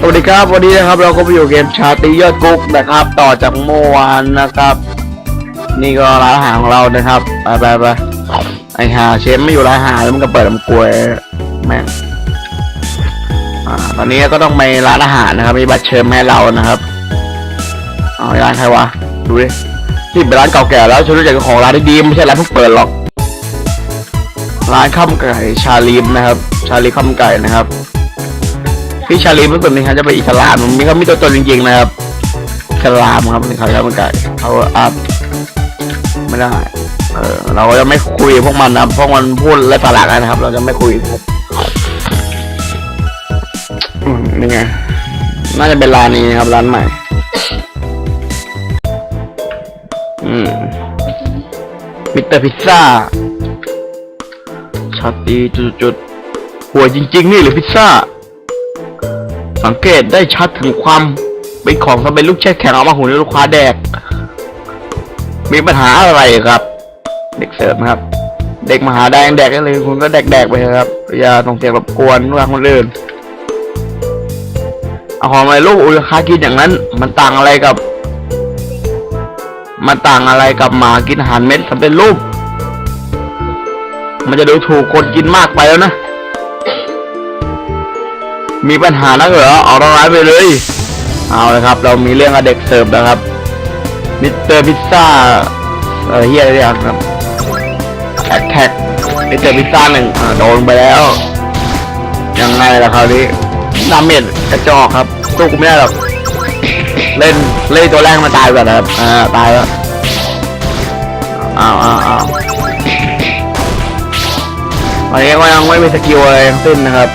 สวัสดีครับวันนี้นะครับเราก็ไปอยู่เกมชาติยอดกุ๊กนะครับ ต่อจากเมื่อวานนะครับ นี่ก็ร้านอาหารของเรานะครับไปไปไปไอหาเชฟไม่อยู่ร้านอาหารแล้วมันก็เปิดลำกลวยแม่งอ่าตอนนี้ก็ต้องไปร้านอาหารนะครับมีบัตรเชิญมาให้เรานะครับเอาร้านใครวะดูดิที่เป็นร้านเก่าแก่แล้วฉันรู้จักของร้านด้ดีไม่ใช่ร้านเพิ่งเปิดหรอก ร้านข้าวมันไก่ชาลีมนะครับ ชาลีข้าวมันไก่นะครับ พี่ชาลีเมื่อก่อนนี้เขาจะไปอิสลามมีเขามีตัวตนจริงๆนะครับอิสลามครับเขาจะมันก่เขาอัพไม่ได้เออเราจะไม่คุยพวกมันนะพวกมันพูดและสาระกันนะครับ เราจะไม่คุยนี่ไงน่าจะเป็นร้านนี้นะครับร้านใหม่ อืมมิสเตอร์พิซซ่าชาตีจุดๆหัวจริง ๆ นี่หรือพิซซ่า สังเกตได้ชัดถึงความเป็นของสำเร็จลูกแช่แข็งเอามาหุงให้ลูกค้าแดก มีปัญหาอะไรครับ เด็กเสิร์ฟนะครับ เด็กมหาได้ยังแดกได้เลย คุณก็แดกแดกไปเถอะครับ อย่าส่งเสียงรบกวนลูกค้าคนอื่นเอาของอะไรลูกอุลค้ากินอย่างนั้น มันต่างอะไรกับ มันต่างอะไรกับหมากินอาหารเม็ดสำเร็จรูปมันจะดูถูกคนกินมากไปแล้วนะ มีปัญหานักเหรอเอาร้ายไปเลย เอาเลยครับ เรามีเรื่องกับเด็กเสิร์ฟนะครับ มิสเตอร์พิซซ่าเออเฮียอะไรอย่างครับแท็กแท็กมิสเตอร์พิซซ่าหนึ่งโดนไปแล้ว ยังไงล่ะคราวนี้ดาเมจกระจอกครับสู้กูไม่ได้หรอกเล่นเล่นตัวแรกมาตายก่อนนะครับอ่าตายแล้วอ้าวอ้าวอ้าวตอนนี้ก็ยังไม่มีสกิลอะไรทั้งสิ้นนะครับ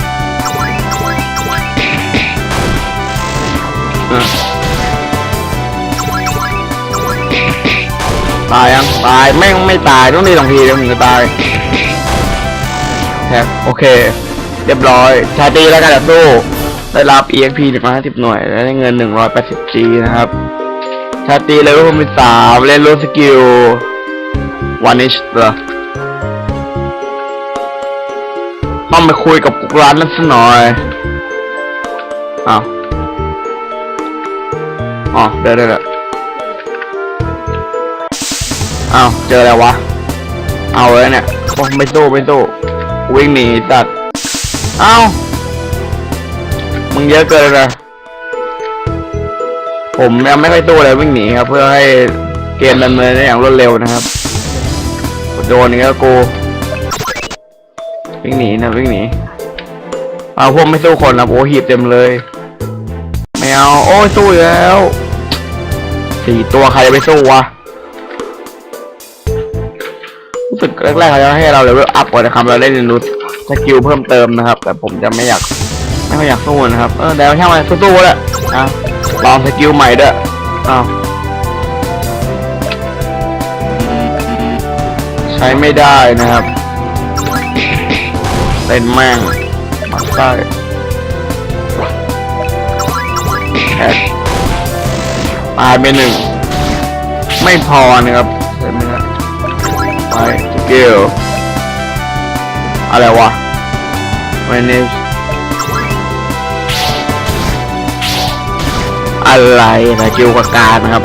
ตายยังตายแม่งไม่ตายต้องดีสองทีเดี๋ยวถึงจะตายแท็กโอเค เรียบร้อยชาตีแล้วกันสู้ได้รับ EXP 150 หน่วยและได้เงิน 180G นะครับ ชาตีเลเวลมีสามเล่นรู้สกิลวานิชเหรอต้องไปคุยกับกุกร้านนั้นสักหน่อยอ้าวอ๋อเดินได้แล้ วอ้าเจอแล้ววะ เอาเลยเนี่ยโอ้ไม่สู้ไม่สู้วิ่งหนีจัดเอ้ามึงเยอะเกินเลยผมยังไม่ค่อยสู้เลยวิ่งหนีครับ เพื่อให้เกมดำเนินได้อย่างรวดเร็วนะครับโดนนี่ก็กูวิ่งหนีนะวิ่งหนีเอาพวกไม่สู้คนนะโอ้หีบเต็มเลยไม่เอาโอ้สู้แล้วสี่ตัวใครจะไปสู้วะ สึกแรกๆเขาจะให้เราเลเวลอัพก่อนนะครับเราได้เรียนรู้สกิลเพิ่มเติมนะครับ แต่ผมจะไม่อยากไม่ค่อยอยากสู้นะครับเออแต่ช่างมันสู้ๆแหละอะลองสกิลใหม่ด้วยอ้าวใช้ไม่ได้นะครับเล่นแม่งมาใต้แท็กตายไปหนึ่ง ไม่พอนะครับเห็นไหมครับไป กิลอะไรวะ manage อะไรสกิลกับการนะครับ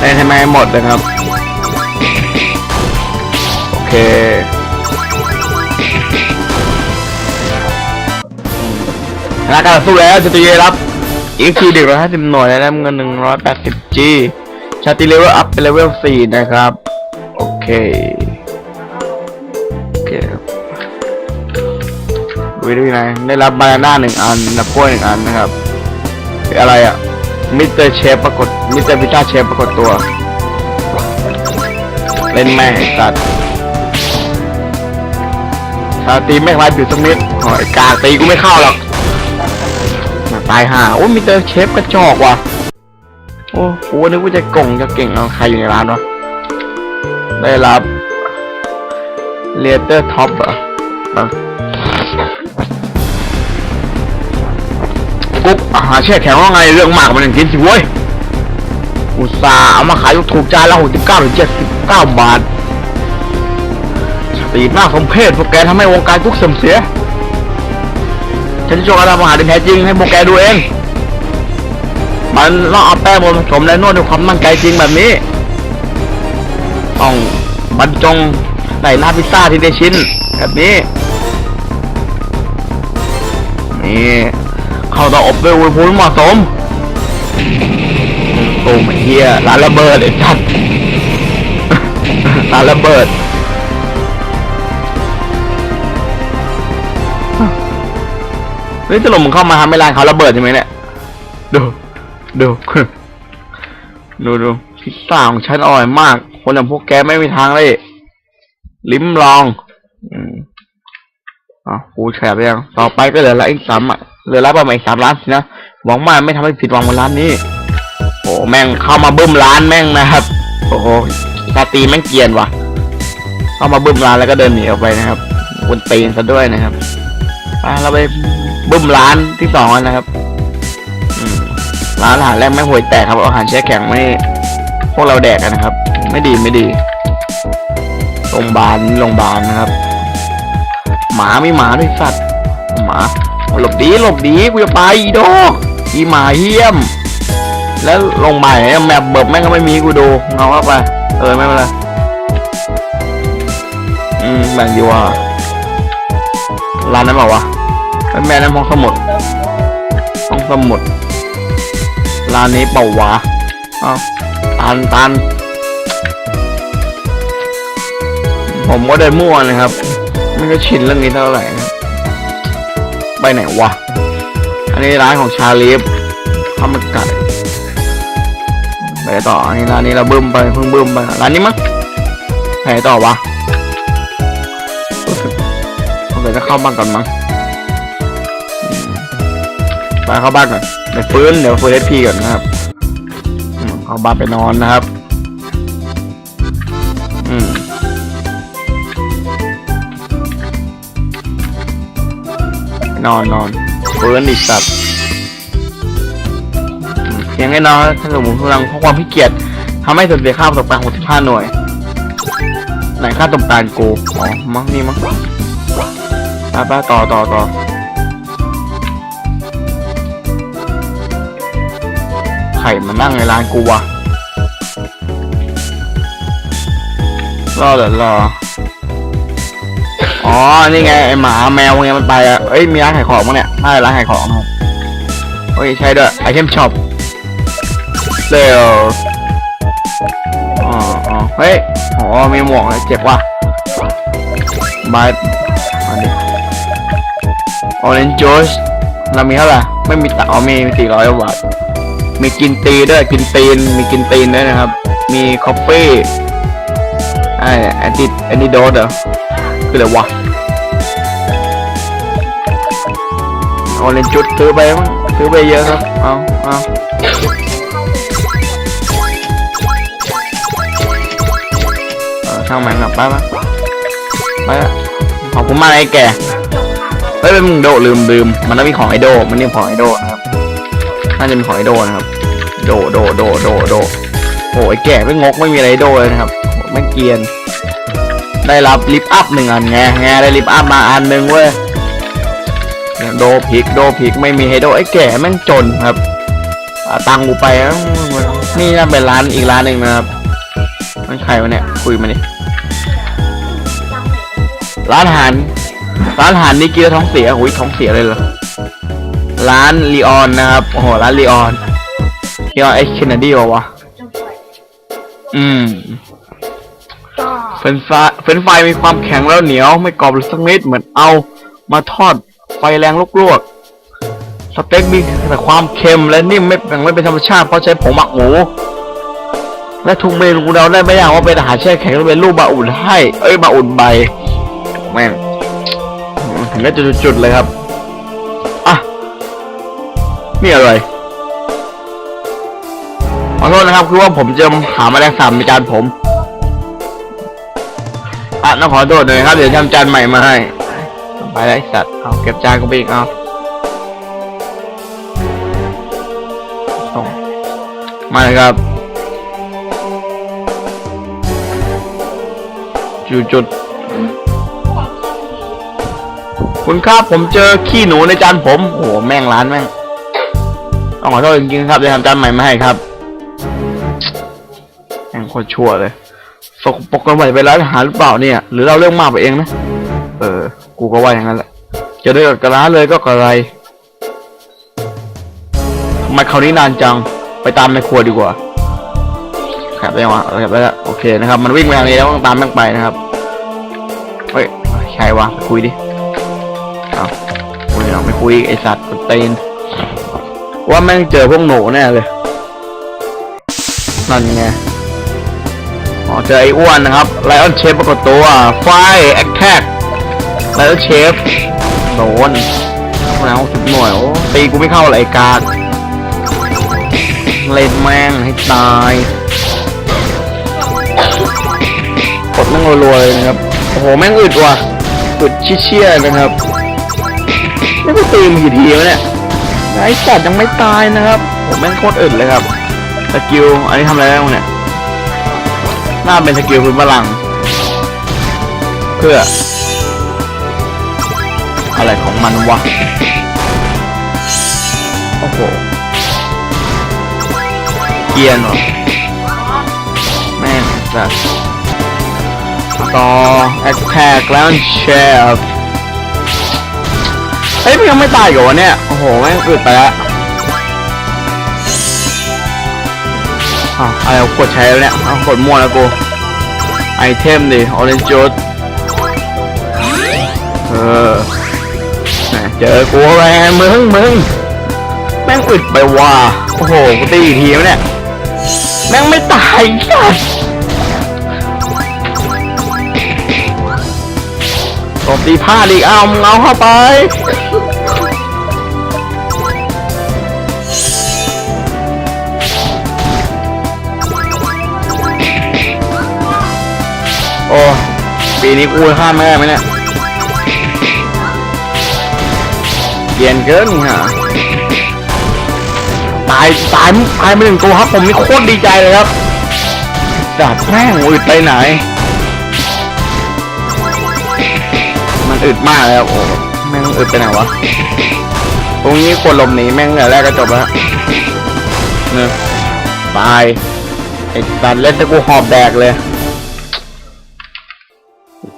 ได้ทำไมหมดนะครับ โอเคแล้วการสู้แล้วจะตีรับ อีกทีหนึ่งร้อยห้าสิบหน่วยและได้เงินหนึ่งร้อยแปดสิบจีชาติเลเวลอัพเป็นเลเวลสี่นะครับ โอเค โอเคครับวิธีไหนได้รับบานาน่าหนึ่งอันนับกล้วยหนึ่งอันนะครับคืออะไรอะ มิสเตอร์เชฟปรากฏ มิสเตอร์พิซซ่าเชฟปรากฏตัว เล่นแม่งไอ้สัตว์ชาตีไม่คล้ายผิวสมิธหอยกาตีกูไม่เข้าหรอก ตายห่าโอ้มีเตอร์เชฟกระจอกว่ะโอ้โหนึกว่าจะก่งจะเก่งเอาใครอยู่ในร้านวะได้รับเลเตอร์ท็อปอะกุ๊กอาหารแช่แข็งว่าไงเรื่องมากมันย่งกินสิเว้ยอุตส่าห์เอามาขายถูกๆจานละหกสิบเก้าถึงเจ็ดสิบเก้าบาทตีหน้าสมเพศพวกแกทำให้วงการกุ๊กเสื่อมเสีย ฉันจะโชว์การทำอาหารที่แท้จริงให้พวกแกดูเอง มันต้องเอาแป้งมาผสมและนวดด้วยความตั้งใจจริงแบบนี้ต้องบรรจงใส่หน้าพิซซ่าทีละชิ้น แบบนี้ นี่เข้าตาอบด้วยอุณหภูมิเหมาะสมโอ้ไม่เฮียร้านระเบิดไอ้สัตว์ร้านระเบิด เฮ้ยตลกมึงเข้ามาทำให้ร้านเขาระเบิดใช่ไหมเนี่ย ดูดู ดูดูพิซซ่าของฉันอร่อยมาก คนอย่างพวกแกไม่มีทางเลย ลิ้มลอง อืมอะกูแฉไปยัง ต่อไปก็เหลือละอีกสามอะเหลือละประมาณอีกสามล้านสินะ หวังว่าไม่ทำให้ผิดหวังบนร้านนี้ โอ้แม่งเข้ามาบึ้มร้านแม่งนะครับ โอ้โหชาตีแม่งเกียนว่ะ เข้ามาบึ้มร้านแล้วก็เดินหนีออกไปนะครับบนตีนซะด้วยนะครับ ไปเราไป บึ้มร้านที่สองกันนะครับร้านอาหารแรกไม่ห่วยแตกครับอาหารแช่แข็งไม่ พวกเราแดกกันนะครับ ไม่ดีไม่ดีโรงพยาบาลโรงพยาบาลนะครับ หมาไมีหมาด้วยสัตว์หมาหลบดีหลบดีกูจะไปอีดอกอีหมาเยี่ยม แล้วลงใหม่แมปเบิบแม่งก็ไม่มีกูดูเงาเข้าไป เออไม่เป็นไรอืมแบ่งดีว่าร้านนั้นเปล่าวะ แม่นั้นห้องสมุดห้องสมุดร้านนี้เป่าวะเอ้าตันตัน ผมก็เดินมั่วนะครับ ไม่ก็ชินเรื่องนี้เท่าไหร่นะไปไหนวะ อันนี้ร้านของชาลีฟข้าวมันไก่ไปต่ออันนี้ร้านนี้เราบึ้มไปเพิ่งบึ้มไปร้านนี้มั้งไปต่อวะรู้สึกสงสัยจะเข้าบ้านก่อนมั้ง ไปเข้าบ้านก่อนเดี๋ยวฟื้นเดี๋ยวฟื้นเอพีก่อนนะครับเข้าบ้านไปนอนนะครับ อืมนอนนอนฟื้นอีกสัตว์เพียงแค่นอยถ้าสมมติพลังเพราะความขี้เกียจทำให้สูญเสียค่าประสบการณ์65 หน่วย ไหนค่าประสบการณ์กูอ๋อมั้งนี่มั้งไปไปต่อต่อต่อ ใครมานั่งในร้านกูวะรอเดี๋ยวรอ อ๋อ นี่ไงไอหมาแมวไงมันไปอะเอ้ย มีร้านขายของมั้งเนี่ยน่าจะร้านขายของนะครับโอ้ย ใช่ด้วยไอเทมช็อปเซลอ๋ออ๋อเฮ้ยอ๋อมีหมวกเลยเจ็บว่ะบายอันนี้ออเรนจ์จูสเรามีเท่าไหร่ไม่มีตังค์อ๋อมีสี่ร้อยบาท มีกินตีด้วยกินตีน มีกินตีนด้วยนะครับ มีคอฟฟี่ไอ้แอนติแอนติโดดเหรอคืออะไรวะเออเรนจ์จูสซื้อไปมั้งซื้อไปเยอะครับ เอาเอาเออช่างมันกับไปปะไปละขอบคุณมากไอ้แกเฮ้ยเป็นมึงโดลืมลืมมันต้องมีของไอโดมันนี่ของไอโดนะ น่าจะมีของไอโดนะครับ โดโดโดโดโดโอ้ยแก่ไม่งกไม่มีอะไรโดเลยนะครับโหไม่เกียน ได้รับลิฟต์อัพหนึ่งอันไงไงได้ลิฟต์อัพมาอันหนึ่งเว้ยโดพิกโดพิกไม่มีไฮโดไอ้แก่แม่งจนครับตังค์กูไปแล้วนี่น่าเป็นร้านอีกร้านหนึ่งนะครับมันใครวะเนี่ยคุยมาดิร้านอาหารร้านอาหารนี่กินแล้วท้องเสียหุยท้องเสียเลยเหรอ ร้านลีออนนะครับ โอ้โห ร้านลีออนลีออนเอ็กซ์เคนเนดี้วะอืมเฟรนช์ฟรายเฟรนช์ฟรายมีความแข็งแล้วเหนียว ไม่กรอบเลยสักนิดเหมือนเอามาทอดไฟแรงลวกๆสเต็กมีแต่ความเค็มและนิ่มไม่ยังไม่เป็นธรรมชาติเพราะใช้ผงหมักหมูและทุกเมนูเราได้ไม่ยากว่าเป็นอาหารแช่แข็งหรือเป็นรูปบาอุ่นให้ เอ้ยบาอุ่นใบแม่งถึงได้จุดๆเลยครับอะ นี่อะไรขอโทษนะครับคือว่าผมจะหาแมลงสาบในจานผมอะต้องขอโทษหน่อยครับ เดี๋ยวทำจานใหม่มาให้ไปแล้วไอสัตว์เอาเก็บจานก็ไปอีกเอาส่งมาเลยครับจุดจุดคุณครับผมเจอขี้หนูในจานผม โอ้โหแม่งร้านแม่ง ต้องขอโทษจริงๆครับจะทำจานใหม่มาให้ครับแม่งโคตรชั่วเลยสกปรกกันไหวไปร้านอาหารหรือเปล่าเนี่ย หรือเราเรื่องมากไปเองนะ เออ กูก็ว่าอย่างนั้นแหละ จะได้กับกร้าเลยก็กระไรทำไมคราวนี้นานจัง ไปตามในครัวดีกว่าแคบได้ยังวะเออแคบได้แล้วโอเคนะครับ มันวิ่งไปทางนี้แล้วต้องตามม่งไปนะครับ เฮ้ย ใครวะไปคุยดิ เอาคุยหรอกไม่คุยไอสัตว์กดตีน ว่าแม่งเจอพวกหนูแน่เลย นั่นไงอ๋อเจอไอ้อ้วนนะครับไลออนเชฟปรากฏตัวไฟแอคแท็กไลออนเชฟโดนแล้วสิบหน่วยโอ้ตีกูไม่เข้าเลยไอกากเล่นแม่งให้ตายกดแม่งรัวๆเลยนะครับโอ้โหแม่งอึดว่ะอึดเชี่ยๆนะครับไม่ไปตีมกี่ทีวะเนี่ย ไอ้สัตว์ยังไม่ตายนะครับผมแม่งโคตรอึดเลยครับสกิลอันนี้ทำอะไรได้บ้างเนี่ยน่าเป็นสกิลพื้นพลัง เพื่อ อะไรของมันวะโอ้โหเกียนวะแม่งสัสต่อแอคแท็กแล้วเชฟเฮ้ยมันยังไม่ตายกับวะเนี่ย โอ้โหแม่งอึดไปแล้วอ้าวอะไรกดใช้แล้วเนี่ยเอากดมั่วแล้วกู ไอเทมดิออเรนจ u ดเออเจอกูแม่มึงมึงแม่งอึดไปว่ะโอ้โหกูตีอีกทีแล้วเนี่ย แม่งไม่ตายยัดตบตีพลาดอีกเอามึงเอาเข้าไป โอ้ปีนี้กูข้ามแม่ไหมเนี่ยเปลี่ยนเกินฮะตายตายตายไปหนึ่งตัวครับผมนี่โคตรดีใจเลยครับจัดแม่งอึดไปไหน มันอึดมากเลยครับโอ้แม่งอึดไปไหนวะตรงนี้ควรหลบหนีแม่งแต่แรกก็จบแล้วเนี่ยตายไอ้สัตว์เล่นตะกูหอบแดกเลย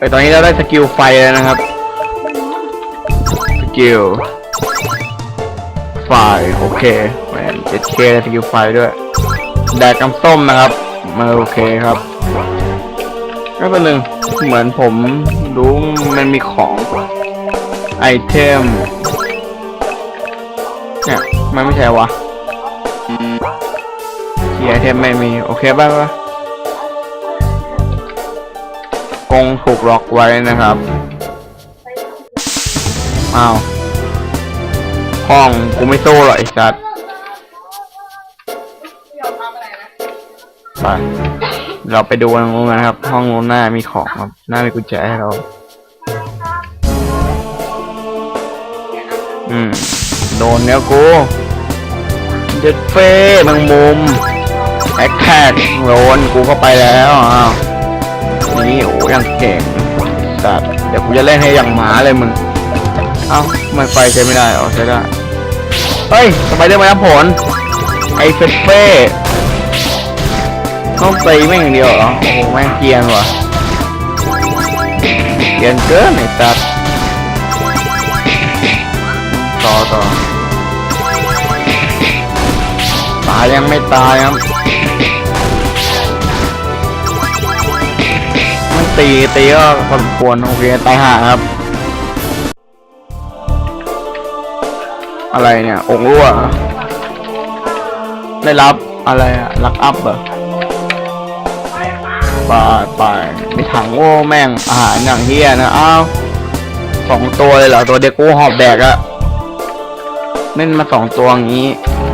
ไอตอนนี้เราได้สกิลไฟแล้วนะครับ สกิลไฟโอเคแหวนเจ็ดเคได้สกิลไฟด้วย แดกกำส้มนะครับมาโอเคครับก็เป็นหนึ่งเหมือนผมรู้มันมีของไอเทมเนี่ยมันไม่ใช่วะที่ไอเทมไม่มี โอเคป่ะป่ะ กงถูกล็อกไว้นะครับ อ้าวห้องกูไม่สู้หรอกไอ้สัตว์ไปเราไปดูตรงนู้นกันนะครับ ห้องนู้นหน้ามีของครับ หน้ามีกุญแจให้เรา อืม โดนแล้วกูเจ็ดเฟ่แมงมุมแอคแท็กโดนกูเข้าไปแล้วอ้าว นี่โอ้ยังเก่งสัตว์เดี๋ยวกูจะเล่นให้อย่างหมาเลยมึง เอ้าทำไม่ไฟใช้ไม่ได้อ๋อใช้ได้ เฮ้ยทำไมได้มาผล ไอเฟเฟ่ต้องตีแม่งอย่างเดียวเหรอโอ้โหแม่งเกียนว่ะเกียนเกินไอ้สัตว์ต่อต่อตายยังไม่ตายครับ ตีตีก็พอสมควรโอเคตายห่าครับ อะไรเนี่ย องรั่ว ได้รับอะไรอะลักอัพเหรอไปไปมีถังโอ้แม่งอาหารอย่างเฮียนะอ้าวสองตัวเลยเหรอตัวเด็กกูหอบแบกอะเล่นมาสองตัวอย่างนี้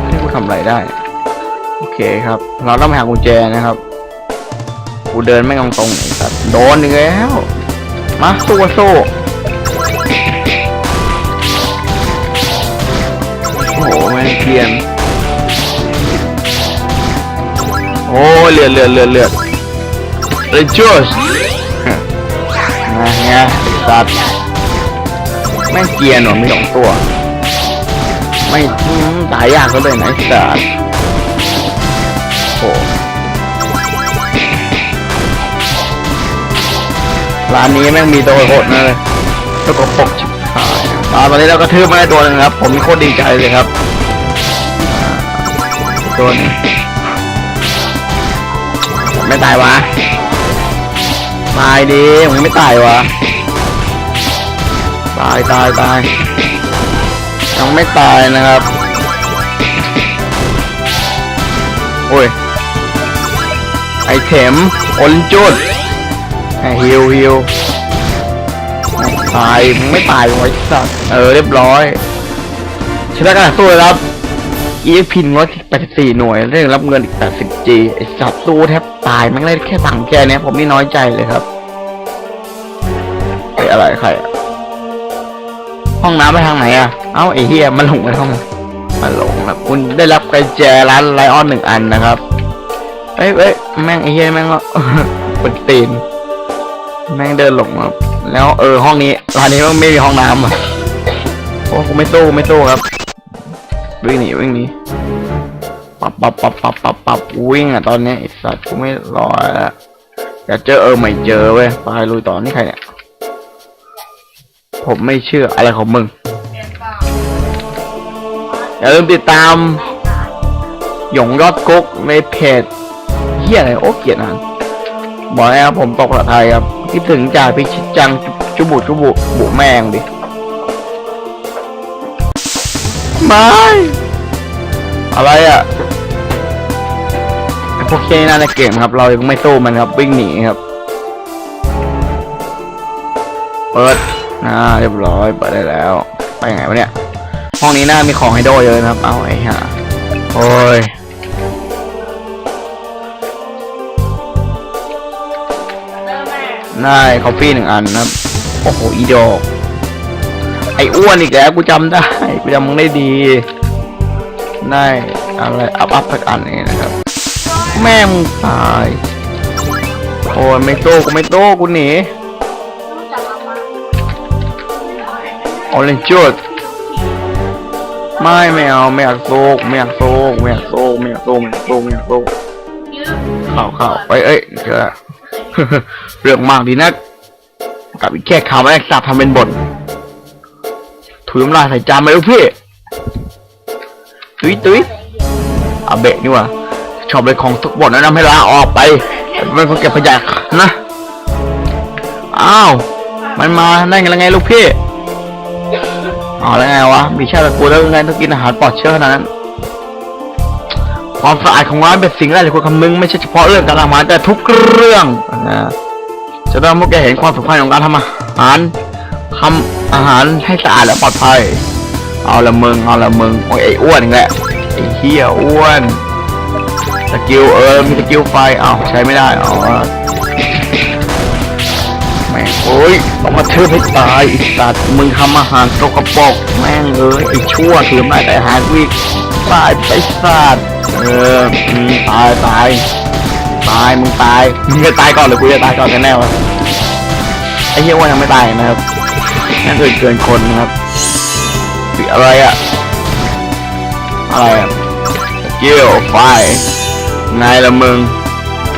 ให้กูทำอะไรได้ โอเคครับ เราต้องไปหากุญแจนะครับ กูเดินไม่ตรงตรงไอ้สัตว์ โดนอีกแล้ว มาสู้กันสู้โอ้โหแม่งเกียนโอ้เลือดเลือดเลือดเลือดเลยจูสนะไงไอ้สัตว์แม่งเกียร์หนมีสองตัว ไม่ตายยากก็เลยนะไอ้สัสโร้านนี้แม่งมีตัวโหดเลยตัวกระปกชิบหายอ่าตอนนี้เราก็ทืบมาได้ตัวหนึงครับ ผมโคตรดีใจเลยครับตัวนี้ไม่ตายวะตายดีมึงไม่ตายวะตายตายตายยังไม่ตายนะครับ โอ้ยไอเข็มโอลินจุด ฮิวฮิวไม่ตายมึงไม่ตายไว้สัตว์เออเรียบร้อยชนะการสู้เลยครับ EXP ร้อยแปดสิบสี่หน่วยได้รับเงินอีกแปดสิบ G ไอสัตว์สู้แทบตายแม่งได้แค่สั่งแค่เนี้ยผมนี่น้อยใจเลยครับไออะไรใครอะห้องน้ำไปทางไหนอะเอ้าไอเฮียมันหลงไปห้องมันหลงครับคุณได้รับกุญแจร้านไลออนหนึ่งอันนะครับเอ้ยเอ้ยแม่งไอ้เหี้ยแม่งก็ปวดตีน แม่งเดินหลงมาแล้วเออห้องนี้ร้านนี้มันไม่มีห้องน้ำอะโอ้กูไม่สู้ไม่สู้ครับวิ่งหนีวิ่งหนีปับปับปับปับปับปับวิ่งอะตอนนี้ไอ้สัตว์กูไม่รอแล้วอยากเจอเออไม่เจอเว้ยไปลุยต่อนี่ใครเนี่ยผมไม่เชื่ออะไรของมึงอย่าลืมติดตามหยงยอดกุ๊กในเพจเฮียอะไรโอ้เกียดอ่าน บอกแล้วผมตกภาษาไทยครับคิดถึงจ่าพิชิตจังจุบุจุบุบุแมงดิไม่อะไรอะพวกเคียนี่น่าจะเก่งครับ เรายังไม่สู้มันครับ วิ่งหนีครับ เปิดอ่าเรียบร้อยเปิดได้แล้ว ไปไงวะเนี่ย ห้องนี้น่ามีของให้โดเยอะนะครับ เอาไอ้ห่าโอ้ย ได้คอฟฟี่หนึ่งอันนะครับโอ้โหอีดอก ไออ้วนอีกแล้วกูจำได้กูจำมึงได้ดี ได้อะไรอัพอัพสักอันนี้นะครับ แม่มึงตาย โอ้ยไม่โต้กูไม่โต้กูหนีออเรนจ์ดไม่ไม่เอาไม่อยากโซกไม่อยากโซกไม่อยากโซกไม่อยากโซกไม่อยากโซกไม่อยากโซกข่าวข่าวไปเอ้ยเจอ เรื่องมากดีนักกับอีกแค่ข่าวแรกสับทำเป็นบทถุยน้ำลายใส่จานไปลูกพี่ตุ้ยตุ้ยอาเบะนี่ว่าชอบเลยของทุกบทแนะนำให้ลาออกไปเป็นคนเก็บขยะนะอ้าวมันมาได้ไงล้วไงลูกพี่อ๋อแล้วไงวะมีชาติตะกูแล้วยังไงต้องกินอาหารปลอดเชื้อขนาดนั้น ความสะอาดของร้านเป็นสิ่งแรกที่ควรคำนึงไม่ใช่เฉพาะเรื่องการทำอาหารแต่ทุกเรื่องนะจะต้องพวกแกเห็นความสำคัญของการทำอาหารทำอาหารให้สะอาดและปลอดภัย เอาละมึงเอาละมึงโอ้ยไอ้อ้วนอีกแหละไอ้เหี้ยอ้วนสกิลเออมีสกิลไฟเอาใช้ไม่ได้เอาแม่งโอ้ยต้องมาเทือให้ตายอีสัตว์มึงทำอาหารตกระปรกแม่งเอ้ยไอ้ชั่วถือไม่แต่อาหารวิ ตายไปสัตว์เอออืมตายตายตายมึงตายมึงจะตายก่อนหรือกูจะตายก่อนกันแน่วะไอ้เหี้ยอ้วยังไม่ตายนะครับนั่นเกินเกินคนนะครับปิอะไรอะอะไรอะเกี่ยวไฟนายละมึง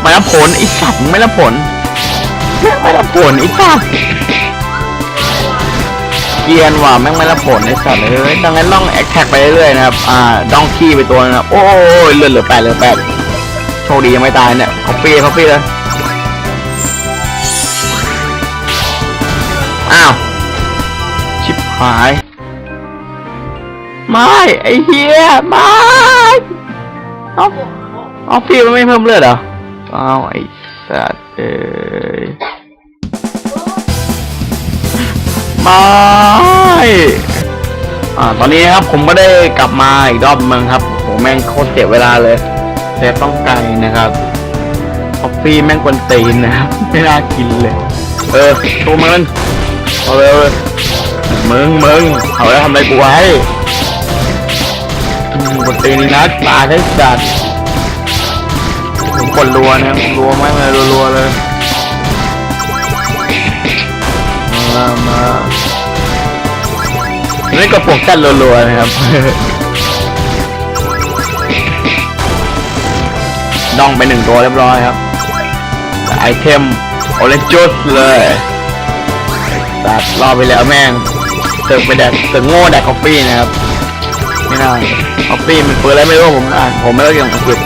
ไม่รับผลไอ้สัตว์ไม่รับผลไม่รับผลไอ้สัตว์ กียนว่ะแม่งไม่รับผลไอ้สัตว์เอ้ยดังนั้นต้องแอคแท็กไปเรื่อยๆนะครับ อ่าดองขี้ไปตัวนะครับ โอ้ยเลือดเหลือแปดเหลือแปดโชคดียังไม่ตายเนี่ยคอฟฟี่คอฟฟี่เลย อ้าว ชิบหาย ไม่ ไอ้เฮียไม่เอาเอาพี่มันไม่เพิ่มเลือดเหรอเอาไอ้สัตว์เอ้ย ไม่อ่าตอนนี้นะครับผมก็ได้กลับมาอีกรอบเมืองครับผมแม่งโคตรเสียเวลาเลยแต่ต้องไกลนะครับคอฟฟี่แม่งกวนตีนนะครับไม่น่ากินเลย เออตัวมันเอาเลยเอาเมึงมึงเอาแล้วทำอะไรกูไว้กวนตีนนะตาได้จัดผมกดรัวนะผมรัวไหมมารัวๆเลย มามาไม่กระปุกกันรัวๆนะครับ ดองไปหนึ่งตัวเรียบร้อยครับ ไอเทมโอเลนจุสเลยตัดรอบไปแล้วแม่งเติมไปแดกเติมโง่แดกคอฟฟี่นะครับ ไม่น่าคอฟฟี่มันเปิดอะไรไม่รู้ผมอ่านผมไม่รู้เกี่ยวกับอังกฤษ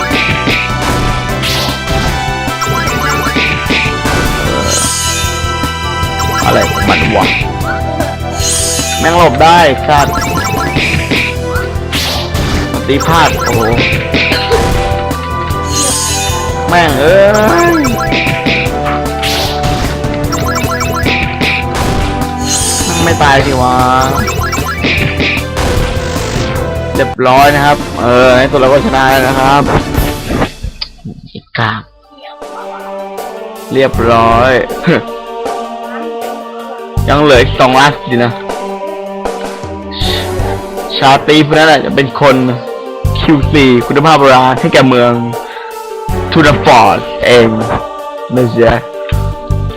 อ่ออะไรของมันวะแม่งหลบได้ชาติตีพลาดโอ้โหแม่งเอ้ยไม่ตายสิวะเรียบร้อยนะครับ เออในตัวเราก็ชนะแล้วนะครับอีกกากเรียบร้อย ยังเหลืออีกสองลัสสินะ ชาตีพวกนั้นแหละจะเป็นคน QC คุณภาพโบราณให้แก่เมืองทูนฟอร์ดเองไม่ใช่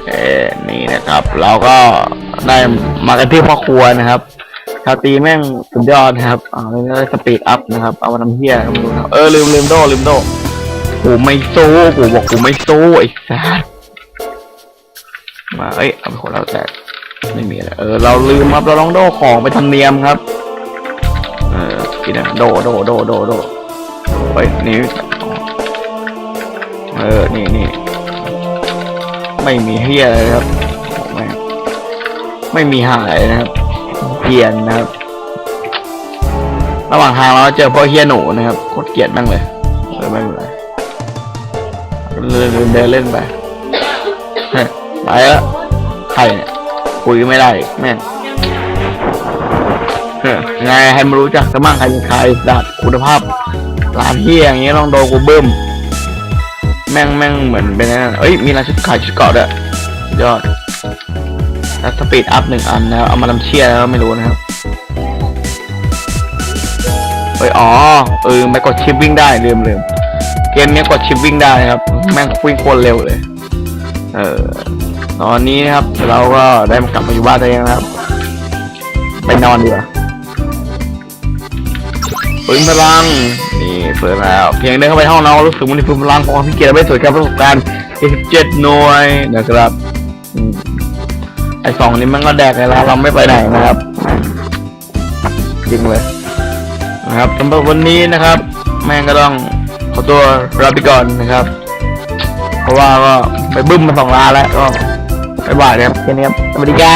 เอ่นี่นะครับ เราก็ได้มากันที่พ่อครัวนะครับชาตีแม่งสุดยอดนะครับอ่าแล้วสปีดอัพนะครับ เอามาทำเฮียมาดูนะครับเออลืมลืมโดลืมโดกูไม่สู้กูบอกกูไม่สู้ไอ้สัสมาเอ้ยเอาไปคนเราแต่ ไม่มีอะไรเออเราลืมครับเราลองโดของไปทำเนียมครับ เออกินนะโดโดโดโดโดเฮ้ยนี่เออนี่นี่ไม่มีเฮียอะไรครับไม่ไม่มีหายนะครับเพียนนะครับระหว่างทางเราเจอพวกเฮียหนูนะครับโคตรเกลียดแม่งเลยเออไม่เป็นไรเดินเล่นไปไปแล้วใครเนี่ย คุยไม่ได้แม่เฮ้ยไงให้มันรู้จักกันบ้างใครเป็นใครดัดคุณภาพร้านเฮียอย่างเงี้ยต้องโดนกูบึ้มแม่งแม่งเหมือนเป็นนั่นเอ้ยมีร้านชุดขายชุดเกาะด้วยยอดแล้วสปีดอัพหนึ่งอันนะครับเอามาทำเชียร์แล้วไม่รู้นะครับเอ้ยอ๋อเออไปกดชิปวิ่งได้ลืมลืมเกมนี้กดชิปวิ่งได้ครับ แม่งวิ่งโคตรเร็วเลย เออ ตอนนี้นะครับเราก็ได้มากลับมาอยู่บ้านตัวเองนะครับ ไปนอนดีกว่าปืนพลังนี่เปิดแล้ว เพียงเดินเข้าไปห้องนอนรู้สึกมันมีปืนพลังของพี่เกียรติไม่สวยกับประสบการณ์17หน่วยนะครับไอสองนี้มันก็แดกเลยแล้วเราไม่ไปไหนนะครับ จริงเลยนะครับสำหรับวันนี้นะครับ แม่งก็ต้องขอตัวลาไปก่อนนะครับ เพราะว่าก็ไปบึ้มมาสองล้านแล้วก็ ไปบ่ายนะครับแค่นี้ครับสวัสดีครับ